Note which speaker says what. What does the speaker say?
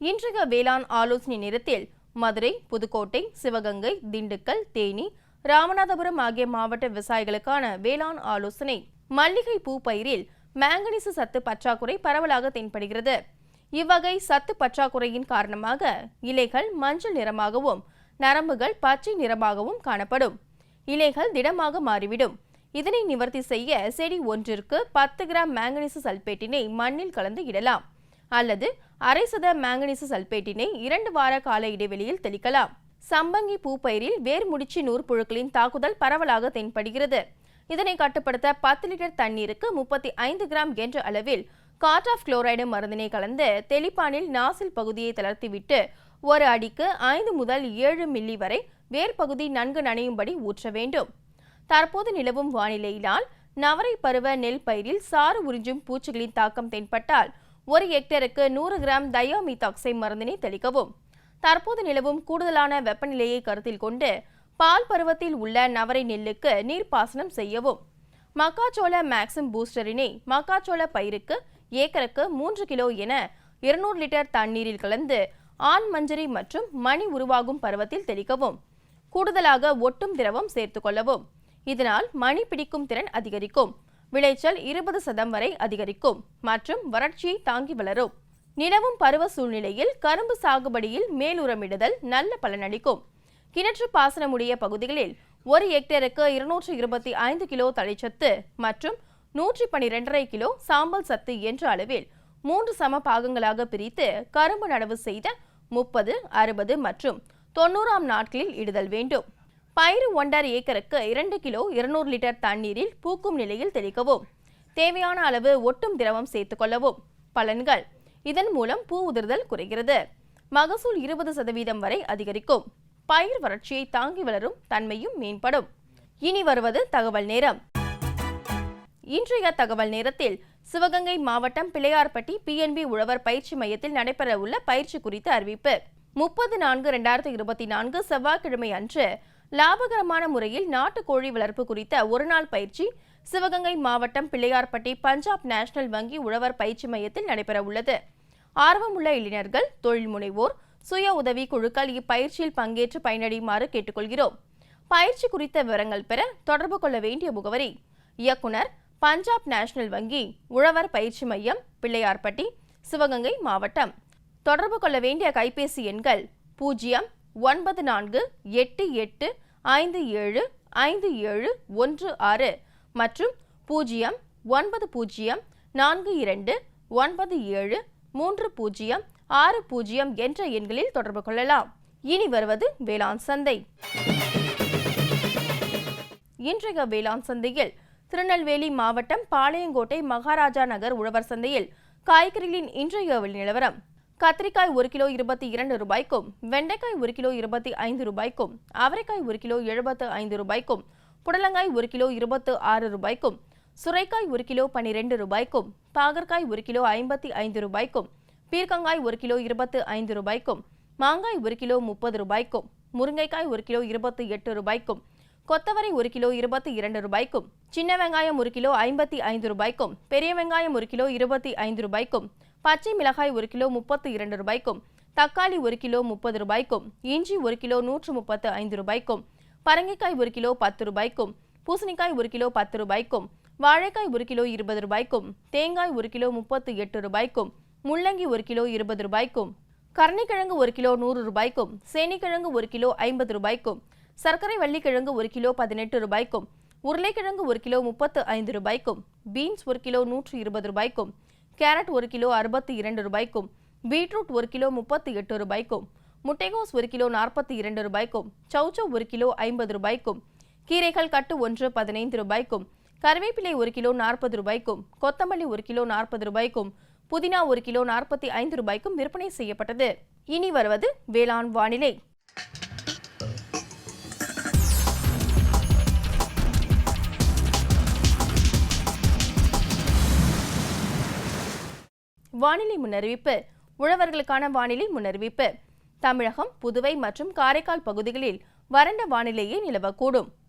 Speaker 1: இன்றைய வேளாண் ஆலோசனை நேரத்தில் மதுரை புதுக்கோட்டை சிவகங்கை திண்டுக்கல் தேனி ராமநாதபுரம் ஆகிய மாவட்ட விவசாயிகளுக்கான வேளாண் ஆலோசனை. மல்லிகை பூ பயிரில் மேங்கனீசு சத்து பற்றாக்குறை பரவலாக தென்படுகிறது. இவ்வகை சத்து பற்றாக்குறையின் காரணமாக இலைகள் மஞ்சள் நிறமாகவும் நரம்புகள் பச்சை நிறமாகவும் காணப்படும். இலைகள் திடமாக மாறிவிடும். இதனை நிவர்த்தி செய்ய செடி ஒன்றிற்கு பத்து கிராம் மேங்கனீசு சல்பேட்டினை மண்ணில் கலந்து இடலாம். அல்லது அரை சத மேங்கனீசு சல்பேட்டினை இரண்டு வார கால இடைவெளியில் தெளிக்கலாம். சம்பங்கி பூப்பயிரில் வேர் முடிச்சு நூற்புழுக்களின் தாக்குதல் பரவலாக தென்படுகிறது. இதனை கட்டுப்படுத்த பத்து லிட்டர் தண்ணீருக்கு முப்பத்தி ஐந்து கிராம் என்ற அளவில் காட் ஆஃப் குளோரைடு மருந்தினை கலந்து தெளிப்பானில் நாசில் பகுதியை தளர்த்திவிட்டு ஒரு அடிக்கு ஐந்து முதல் ஏழு மில்லி வரை வேர் பகுதி நன்கு நனையும்படி ஊற்ற வேண்டும். தற்போது நிலவும் வானிலையினால் நவரை பருவ நெல் பயிரில் சாறு உறிஞ்சும் பூச்சிகளின் தாக்கம் தென்பட்டால் ஒரு ஹெக்டேருக்கு நூறு கிராம் தயோமிதாக்சை மருந்தினை தெளிக்கவும். தற்போது நிலவும் கூடுதலான வெப்பநிலையை கருத்தில் கொண்டு பால் பருவத்தில் உள்ள நவரை நெல்லுக்கு நீர்ப்பாசனம் செய்யவும். மக்காச்சோள மேக்சிம் பூஸ்டரினை மக்காச்சோள பயிருக்கு ஏக்கருக்கு மூன்று கிலோ என இருநூறு லிட்டர் தண்ணீரில் கலந்து ஆண் மஞ்சரி மற்றும் மணி உருவாகும் பருவத்தில் தெளிக்கவும். கூடுதலாக ஒட்டும் திரவம் சேர்த்துக்கொள்ளவும் இதனால் மணி பிடிக்கும் திறன் அதிகரிக்கும். விளைச்சல் இருபது சதம் வரை அதிகரிக்கும் மற்றும் வறட்சியை தாங்கி வளரும். நிலவும் பருவ சூழ்நிலையில் கரும்பு சாகுபடியில் மேலுரமிடுதல் நல்ல பலனளிக்கும். கிணற்று பாசனமுடைய பகுதிகளில் ஒரு ஹெக்டேருக்கு இருநூற்று இருபத்தி ஐந்து கிலோ தழைச்சத்து மற்றும் நூற்றி பனிரெண்டரை கிலோ சாம்பல் சத்து என்ற அளவில் மூன்று சம பாகங்களாக பிரித்து கரும்பு நடவு செய்த முப்பது அறுபது மற்றும் தொண்ணூறாம் நாட்களில் இடுதல் வேண்டும். பயிறு ஒன்றரை ஏக்கருக்கு இரண்டு கிலோ இருநூறு லிட்டர் தண்ணீரில் பூக்கும் நிலையில் தெளிக்கவும். தேவையான அளவு ஒட்டும் திரவம் சேர்த்துக்கொள்ளவும் பலன்கள். இதன் மூலம் பூ உதிர்தல் குறைகிறது. மகசூல் இருபது சதவீதம் வரை அதிகரிக்கும். பயிர் வறட்சியை தாங்கி வளரும் தன்மையும் மேம்படும். இனி வருவது தகவல் நேரம். இன்றைய தகவல் நேரத்தில் சிவகங்கை மாவட்டம் பிள்ளையார்பட்டி பிஎன்பி உழவர் பயிற்சி மையத்தில் நடைபெற உள்ள பயிற்சி குறித்த அறிவிப்பு. முப்பது நான்கு இரண்டாயிரத்தி இருபத்தி நான்கு செவ்வாய்க்கிழமை அன்று லாபகரமான முறையில் நாட்டுக்கோழி வளர்ப்பு குறித்த ஒருநாள் பயிற்சி சிவகங்கை மாவட்டம் பிள்ளையார்பட்டி பஞ்சாப் நேஷனல் வங்கி உழவர் பயிற்சி மையத்தில் நடைபெற உள்ளது ஆர்வமுள்ள இளைஞர்கள் தொழில் முனைவோர் சுய உதவி குழுக்கள் இப்பயிற்சியில் பங்கேற்று பயனடையுமாறு கேட்டுக்கொள்கிறோம். பயிற்சி குறித்த விவரங்கள் பெற தொடர்பு கொள்ள வேண்டிய முகவரி இயக்குனர் பஞ்சாப் நேஷனல் வங்கி உழவர் பயிற்சி மையம் பிள்ளையார்பட்டி சிவகங்கை மாவட்டம். தொடர்பு கொள்ள வேண்டிய கைபேசி எண்கள் பூஜ்ஜியம் ஒன்பது நான்கு எட்டு எட்டு ஐந்து ஏழு ஐந்து ஏழு ஒன்று ஆறு மற்றும் பூஜ்ஜியம் ஒன்பது பூஜ்ஜியம் நான்கு இரண்டு ஒன்பது ஏழு மூன்று பூஜ்ஜியம் ஆறு பூஜ்ஜியம் என்ற எண்களில் தொடர்பு கொள்ளலாம். இனி வருவது வேளாண் சந்தை. இன்றைய வேளாண் சந்தையில் திருநெல்வேலி மாவட்டம் பாளையங்கோட்டை மகாராஜா நகர் உழவர் சந்தையில் காய்கறிகளின் இன்றைய நிலவரம். கத்திரிக்காய் ஒரு கிலோ இருபத்தி இரண்டு ரூபாய்க்கும் வெண்டைக்காய் ஒரு கிலோ இருபத்தி ஐந்து ரூபாய்க்கும் அவரைக்காய் ஒரு கிலோ எழுபத்து ஐந்து ரூபாய்க்கும் புடலங்காய் ஒரு கிலோ இருபத்து ஆறு ரூபாய்க்கும் சுரைக்காய் ஒரு கிலோ பன்னிரெண்டு ரூபாய்க்கும் பாகற்காய் ஒரு கிலோ ஐம்பத்தி ஐந்து ரூபாய்க்கும் பீர்க்கங்காய் ஒரு கிலோ இருபத்து ஐந்து ரூபாய்க்கும் மாங்காய் ஒரு கிலோ முப்பது ரூபாய்க்கும் முருங்கைக்காய் ஒரு கிலோ இருபத்தி எட்டு ரூபாய்க்கும் கொத்தவரை ஒரு கிலோ இருபத்தி இரண்டு ரூபாய்க்கும் சின்ன வெங்காயம் ஒரு கிலோ ஐம்பத்தி ஐந்து ரூபாய்க்கும் பெரிய வெங்காயம் ஒரு கிலோ இருபத்தி ஐந்து ரூபாய்க்கும் பச்சை மிளகாய் ஒரு கிலோ முப்பத்து இரண்டு ரூபாய்க்கும் தக்காளி ஒரு கிலோ முப்பது ரூபாய்க்கும் இஞ்சி ஒரு கிலோ நூற்று முப்பத்து ஐந்து ரூபாய்க்கும் பரங்கிக்காய் ஒரு கிலோ பத்து ரூபாய்க்கும் பூசணிக்காய் ஒரு கிலோ பத்து ரூபாய்க்கும் வாழைக்காய் ஒரு கிலோ இருபது ரூபாய்க்கும் தேங்காய் ஒரு கிலோ முப்பத்து எட்டு ரூபாய்க்கும் முள்ளங்கி ஒரு கிலோ இருபது ரூபாய்க்கும் கரணிக்கிழங்கு ஒரு கிலோ நூறு ரூபாய்க்கும் சேனிக்கிழங்கு ஒரு கிலோ ஐம்பது ரூபாய்க்கும் சர்க்கரை வள்ளிக்கிழங்கு ஒரு கிலோ பதினெட்டு ரூபாய்க்கும் உருளைக்கிழங்கு ஒரு கிலோ முப்பத்து ஐந்து ரூபாய்க்கும் பீன்ஸ் ஒரு கிலோ நூற்று இருபது ரூபாய்க்கும் கேரட் ஒரு கிலோ அறுபத்தி இரண்டு ரூபாய்க்கும் பீட்ரூட் ஒரு கிலோ முப்பத்தி எட்டு ரூபாய்க்கும் முட்டைகோஸ் ஒரு கிலோ நாற்பத்தி இரண்டு ரூபாய்க்கும் சௌச்சௌ ஒரு கிலோ ஐம்பது ரூபாய்க்கும் கீரைகள் கட்டு ஒன்று பதினைந்து ரூபாய்க்கும் கருவேப்பிலை ஒரு கிலோ நாற்பது ரூபாய்க்கும் கொத்தமல்லி ஒரு கிலோ நாற்பது ரூபாய்க்கும் புதினா ஒரு கிலோ நாற்பத்தி ஐந்து ரூபாய்க்கும் விற்பனை செய்யப்பட்டது. இனி வருவது வேளாண் வானிலை. வானிலை முன்னறிவிப்பு. உழவர்களுக்கான வானிலை முன்னறிவிப்பு. தமிழகம் புதுவை மற்றும் காரைக்கால் பகுதிகளில் வறண்ட வானிலையே நிலவக்கூடும்.